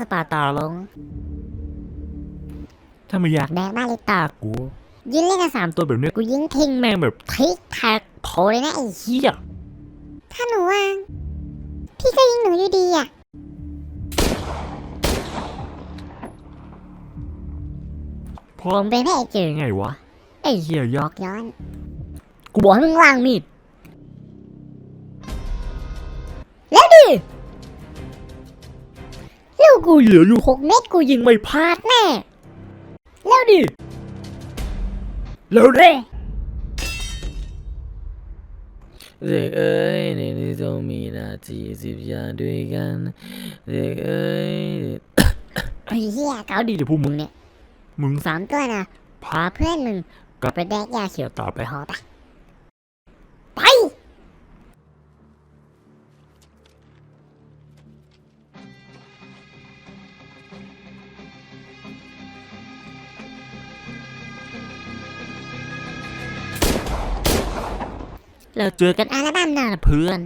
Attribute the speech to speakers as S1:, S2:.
S1: ป้าสปาต่อลงถ้าไม่อยากแดกบ้าเลยตากูยิงเล่นกันสามตัวแบบเนี้ยกูยิงทิ้งแม่งแบบทิกแท็กโผล่เลยนะไอ้เหี้ย
S2: ถ้าหนูวางพี่ก็ยิงหนูอยู่ดีอะ
S1: ผมเป็นพระเอกเก่งไงวะไอ้เหี้ยยอก
S2: ย้อน
S1: กูบอกให้มึงวางมีด
S2: แล้วดิ
S1: แล้วกูเหลืออยู่หกเม็ดกูยิงไม่พลาดแน่ แล้วดิ แล้วเร่
S3: เด็กเอ้ยในที่ต้องมีหน้าที่สิบอย่างด้วยกันเด็กเอ้ย
S2: ไอ้เหี้ย
S1: ก้าวดีเลยพวกมึงเนี่ย มึง
S2: สามตัวนะพาเพื่อนมึงก็ไปแดกยาเขียวต่อไปหอปะ
S1: แล้วเจอกันอัลบั้มหน้านะเพื่อน